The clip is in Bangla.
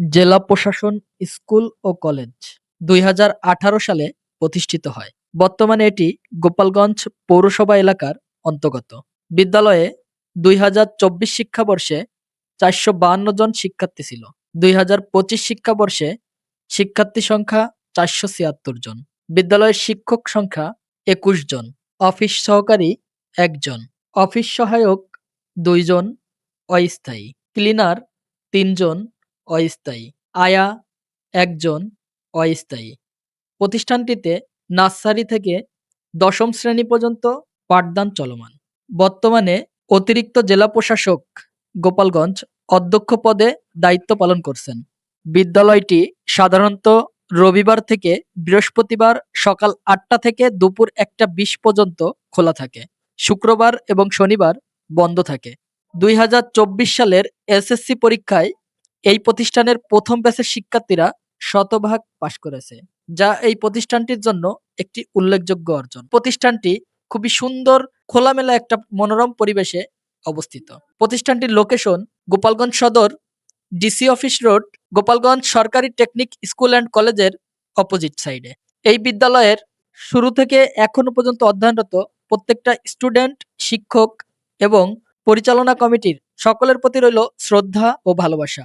জেলা প্রশাসন, স্কুল ও কলেজ দুই হাজার আঠারো সালে প্রতিষ্ঠিত হয়। বর্তমানে এটি গোপালগঞ্জ পৌরসভা এলাকার অন্তর্গত। বিদ্যালয়ে দুই হাজার চব্বিশ শিক্ষাবর্ষে চারশো বাহান্ন জন শিক্ষার্থী ছিল। দুই হাজার পঁচিশ শিক্ষাবর্ষে শিক্ষার্থী সংখ্যা চারশো ছিয়াত্তর জন। বিদ্যালয়ের শিক্ষক সংখ্যা একুশ জন। অফিস সহকারী একজন অফিস সহায়ক দুইজন অস্থায়ী। ক্লিনার তিনজন অস্থায়ী। আয়া একজন অস্থায়ী। প্রতিষ্ঠানটিতে নার্সারি থেকে দশম শ্রেণি পর্যন্ত পাঠদান চলমান। বর্তমানে অতিরিক্ত জেলা প্রশাসক গোপালগঞ্জ অধ্যক্ষ পদে দায়িত্ব পালন করছেন। বিদ্যালয়টি সাধারণত রবিবার থেকে বৃহস্পতিবার সকাল আটটা থেকে দুপুর একটা বিশ পর্যন্ত খোলা থাকে। শুক্রবার এবং শনিবার বন্ধ থাকে। দুই হাজার চব্বিশ সালের এসএসসি পরীক্ষায় এই প্রতিষ্ঠানের প্রথম ব্যাচের শিক্ষার্থীরা শতভাগ পাশ করেছে, যা এই প্রতিষ্ঠানটির জন্য একটি উল্লেখযোগ্য অর্জন। প্রতিষ্ঠানটি খুবই সুন্দর, খোলামেলা একটা মনোরম পরিবেশে অবস্থিত। প্রতিষ্ঠানটির লোকেশন গোপালগঞ্জ সদর ডিসি অফিস রোড, গোপালগঞ্জ সরকারি টেকনিক স্কুল অ্যান্ড কলেজের অপোজিট সাইডে। এই বিদ্যালয়ের শুরু থেকে এখনও পর্যন্ত অধ্যয়নরত প্রত্যেকটা স্টুডেন্ট, শিক্ষক এবং পরিচালনা কমিটির সকলের প্রতি রইল শ্রদ্ধা ও ভালোবাসা।